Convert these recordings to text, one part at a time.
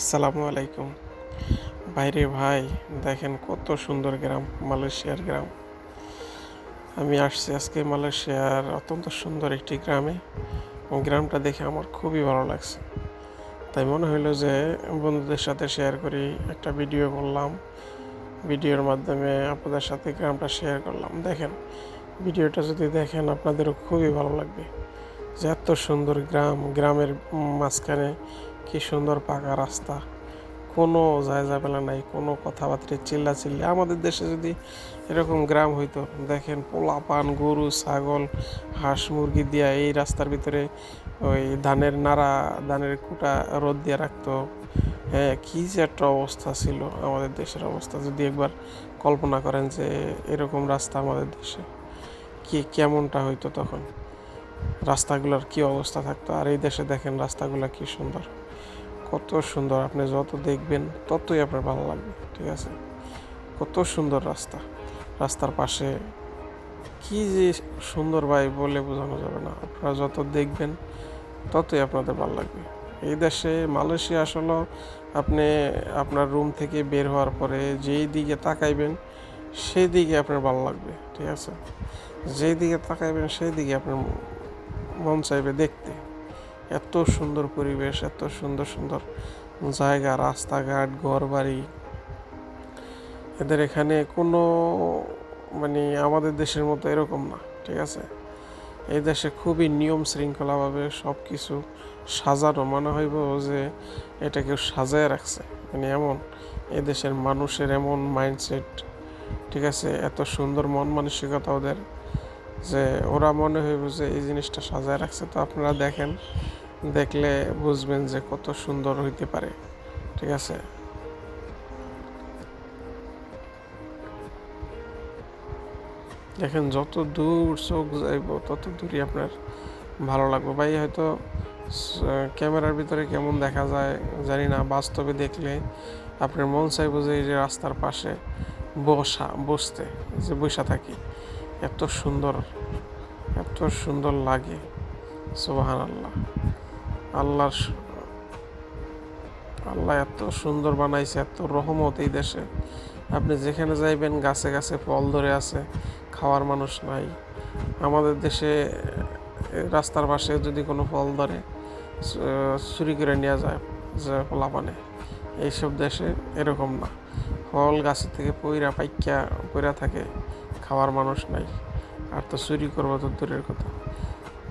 আসসালামু আলাইকুম। বাইরে ভাই, দেখেন কত সুন্দর গ্রাম, মালয়েশিয়ার গ্রাম। আমি আসছি আজকে মালয়েশিয়ার অত্যন্ত সুন্দর একটি গ্রামে। এবং গ্রামটা দেখে আমার খুবই ভালো লাগছে। তাই মনে হলো যে বন্ধুদের সাথে শেয়ার করি, একটা ভিডিও করলাম। ভিডিওর মাধ্যমে আপনাদের সাথে গ্রামটা শেয়ার করলাম। দেখেন ভিডিওটা যদি দেখেন আপনাদেরও খুবই ভালো লাগবে। যে এত সুন্দর গ্রাম, গ্রামের মাঝখানে কি সুন্দর পাকা রাস্তা। কোনো যায় নাই, কোনো কথাবার্তা চিল্লা চিল্লি আমাদের দেশে যদি এরকম গ্রাম হইতো, দেখেন পোলা পান গরু, ছাগল, হাঁস, মুরগি দিয়া এই রাস্তার ভিতরে ওই ধানের নাড়া, ধানের কুটা রোদ দিয়ে রাখতো। হ্যাঁ কী যে একটা অবস্থা ছিল আমাদের দেশের অবস্থা। যদি একবার কল্পনা করেন যে এরকম রাস্তা আমাদের দেশে, কি কেমনটা হইতো তখন? রাস্তাগুলোর কি অবস্থা থাকতো? আর এই দেশে দেখেন রাস্তাগুলো কি সুন্দর। কত সুন্দর আপনি যত দেখবেন ততই আপনার ভালো লাগবে, ঠিক আছে? কত সুন্দর রাস্তা। রাস্তার পাশে কি যে সুন্দর ভাই বলে বোঝানো যাবে না। আপনারা যত দেখবেন ততই আপনাদের ভালো লাগবে। এই দেশে মালয়েশিয়া আসলে আপনি আপনার রুম থেকে বের হওয়ার পরে যেই দিকে তাকাইবেন সেই দিকে আপনার ভালো লাগবে, ঠিক আছে? যেই দিকে তাকাইবেন সেই দিকে আপনার মন চাইবে দেখতে। এত সুন্দর পরিবেশ, এত সুন্দর সুন্দর জায়গা, রাস্তাঘাট ঘর বাড়ি এদের এখানে কোনো মানে আমাদের দেশের মতো এরকম না, ঠিক আছে? এই দেশে খুবই নিয়ম শৃঙ্খলাভাবে সব কিছু সাজানো। মনে হইব যে এটা কেউ সাজায় রাখছে। মানে এমন এ দেশের মানুষের এমন মাইন্ডসেট ঠিক আছে? এত সুন্দর মন মানসিকতা ওদের। যে ওরা মনে হইব যে এই জিনিসটা সাজায় রাখছে। তো আপনারা দেখেন, দেখলে বুঝবেন যে কত সুন্দর হইতে পারে। ঠিক আছে? দেখেন, যত দূর চোখ যাইব, তত দূরই আপনার ভালো লাগবে। ভাই, হয়তো ক্যামেরার ভিতরে কেমন দেখা যায় জানি না। বাস্তবে দেখলে আপনার মন চাইব যে এই যে রাস্তার পাশে বসা, বসতে, যে বসা থাকি। এত সুন্দর এত সুন্দর লাগে সুবাহান আল্লাহ আল্লাহর আল্লাহ এত সুন্দর বানাইছে, এত রহমত এই দেশে। আপনি যেখানে যাইবেন, গাছে গাছে ফল ধরে আছে, খাওয়ার মানুষ নাই। আমাদের দেশে রাস্তার পাশে যদি কোনো ফল ধরে চুরি করে নেওয়া যায়, যে পোলাপানে, এইসব দেশে এরকম না। ফল গাছের থেকে পইরা পাইকা, পইরা থাকে। খাওয়ার মানুষ নাই। আর তো চুরি করব তো দূরের কথা।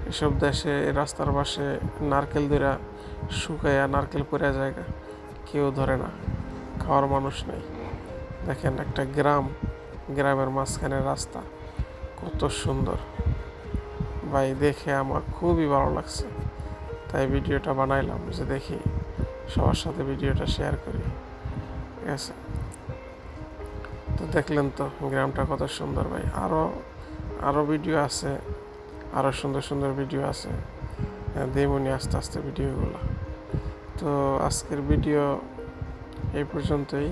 এসব দেশে, রাস্তার পাশে নারকেল ধরা শুকাইয়া নারকেল পড়া জায়গা কেউ ধরে না। খাওয়ার মানুষ নেই। দেখেন একটা গ্রাম, গ্রামের মাঝখানে রাস্তা কত সুন্দর। ভাই, দেখে আমার খুবই ভালো লাগছে। তাই ভিডিওটা বানাইলাম যে দেখি সবার সাথে ভিডিওটা শেয়ার করি। ঠিক আছে? দেখলেন তো, গ্রামটা কত সুন্দর ভাই। আরও আরও ভিডিও আছে আরও সুন্দর সুন্দর ভিডিও আছে। দেমনি আস্তে আস্তে ভিডিওগুলো তো আজকের ভিডিও এই পর্যন্তই।